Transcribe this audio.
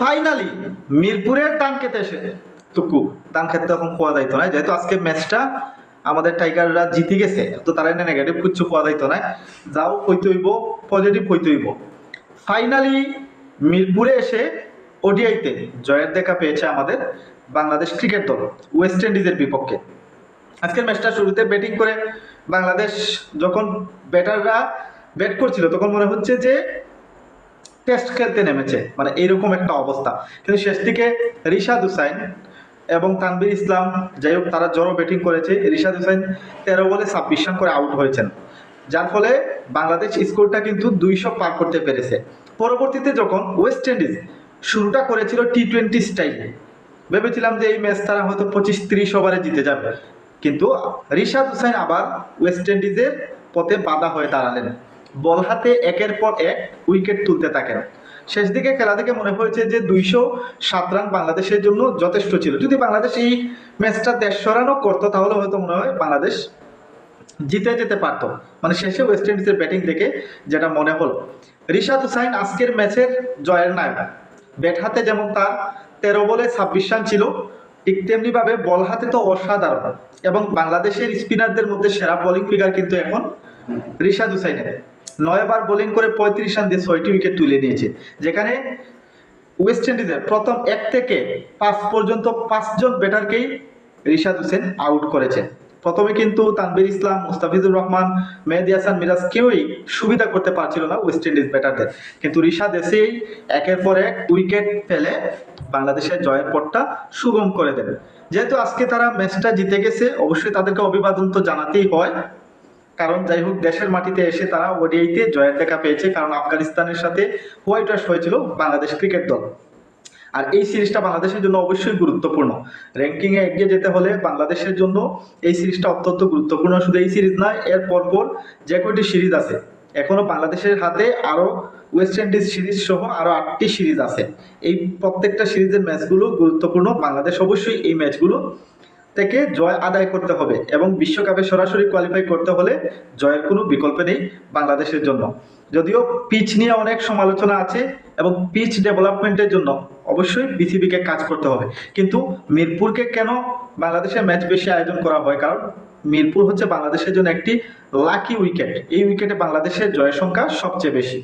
Finally মিরপুরের দান খেতে এসে, টুকু দান খেতে তখন খোয়া যাইতো না, যেহেতু আজকে ম্যাচটা আমাদের টাইগাররা জিতে গেছে, তো তারা এনে নেগেটিভ কিচ্ছু খোয়া যাইতো না। যাও, হইতে হইব পজিটিভ হইতে হইব। ফাইনালি মিরপুরে এসে ওডিআইতে জয়ের দেখা পেয়েছে আমাদের বাংলাদেশ ক্রিকেট দল ওয়েস্ট ইন্ডিজের বিপক্ষে। আজকের ম্যাচটা শুরুতে ব্যাটিং করে বাংলাদেশ যখন ব্যাটাররা ব্যাট করছিল, তখন মনে হচ্ছে যে টেস্ট খেলতে নেমেছে। মানে এইরকম একটা অবস্থা। কিন্তু শেষ দিকে রিশাদ হুসাইন এবং তানবির ইসলাম যাই হোক তারা জড়ো ব্যাটিং করেছে। রিশাদ হুসাইন তেরো বলে ছাব্বিশ রান করে আউট হয়েছেন। যার ফলে বাংলাদেশ স্কোরটা কিন্তু দুইশো পার করতে পেরেছে। পরবর্তীতে যখন ওয়েস্ট ইন্ডিজ শুরুটা করেছিল টি টোয়েন্টি স্টাইলে ভেবেছিলাম যে এই ম্যাচ তারা হয়তো পঁচিশ তিরিশ ওভারে জিতে যাবে। কিন্তু রিশাদ হুসাইন আবার ওয়েস্ট ইন্ডিজের পথে বাধা হয়ে দাঁড়ালেন। বল হাতে একের পর এক উইকেট তুলতে থাকেন। শেষ দিকে খেলা থেকে মনে হয়েছে যে দুইশো সাত রান বাংলাদেশের জন্য যথেষ্ট ছিল। যদি বাংলাদেশ এই ম্যাচটা দেড়শো রানও করতো, তাহলে হয়তো মনে হয় বাংলাদেশ জিতে যেতে পারতো। মানে শেষে ওয়েস্ট ইন্ডিজের ব্যাটিং দেখে যেটা মনে হলো। রিশাদ হুসাইন আজকের ম্যাচের জয়ের নায়ক। ব্যাট হাতে যেমন তার তেরো বলে ছাব্বিশ রান ছিল, ঠিক তেমনি ভাবে বল হাতে তো অসাধারণ। এবং বাংলাদেশের স্পিনারদের মধ্যে সেরা বোলিং ফিগার কিন্তু এখন রিশাদ হুসাইনের। নয়বার বোলিং করে পঁয়ত্রিশ রান দিয়ে ছয়টি উইকেট তুলে নিয়েছে। যেখানে ওয়েস্ট ইন্ডিজের প্রথম এক থেকে পাঁচ পর্যন্ত পাঁচজন ব্যাটারকেই রিশাদ হোসেন আউট করেছে প্রথমে কিন্তু তানবির ইসলাম, মুস্তাফিজুর রহমান, মেহেদি হাসান, মিরাজ কেউই সুবিধা করতে পারছিল না ওয়েস্ট ইন্ডিজ ব্যাটারদের কিন্তু রিশাদ এসেই একের পর এক উইকেট ফেলে বাংলাদেশের জয়ের পথটা সুগম করে দেবে যেহেতু আজকে তারা ম্যাচটা জিতে গেছে, অবশ্যই তাদেরকে অভিবাদন তো জানাতেই হয়। কারণ যাই হোক, দেশের মাটিতে এসে তারা ওডিআইতে জয়ের দেখা পেয়েছে, কারণ আফগানিস্তানের সাথে হোয়াইট ওয়াশ হয়েছিল বাংলাদেশ ক্রিকেট দল। আর এই সিরিজটা বাংলাদেশের জন্য অবশ্যই গুরুত্বপূর্ণ। র্যাঙ্কিং এ এগিয়ে যেতে হলে বাংলাদেশের জন্য এই সিরিজটা অত্যন্ত গুরুত্বপূর্ণ। শুধু এই সিরিজ নয় এর পরপর যে কয়টি সিরিজ আছে, এখনও বাংলাদেশের হাতে আরও ওয়েস্ট ইন্ডিজ সিরিজ সহ আরও আটটি সিরিজ আছে। এই প্রত্যেকটা সিরিজের ম্যাচগুলো গুরুত্বপূর্ণ। বাংলাদেশ অবশ্যই এই ম্যাচগুলো থেকে জয় আদায় করতে হবে এবং বিশ্বকাপে সরাসরি কোয়ালিফাই করতে হলে জয়ের কোনো বিকল্প নেই বাংলাদেশের জন্য। যদিও পিচ নিয়ে অনেক সমালোচনা আছে এবং পিচ ডেভেলপমেন্টের জন্য অবশ্যই বিসিবিকে কাজ করতে হবে। কিন্তু মিরপুরকে কেন বাংলাদেশের ম্যাচ বেশি আয়োজন করা হয়? কারণ মিরপুর হচ্ছে বাংলাদেশের জন্য একটি লাকি উইকেট এই উইকেটে বাংলাদেশের জয়ের সংখ্যা সবচেয়ে বেশি।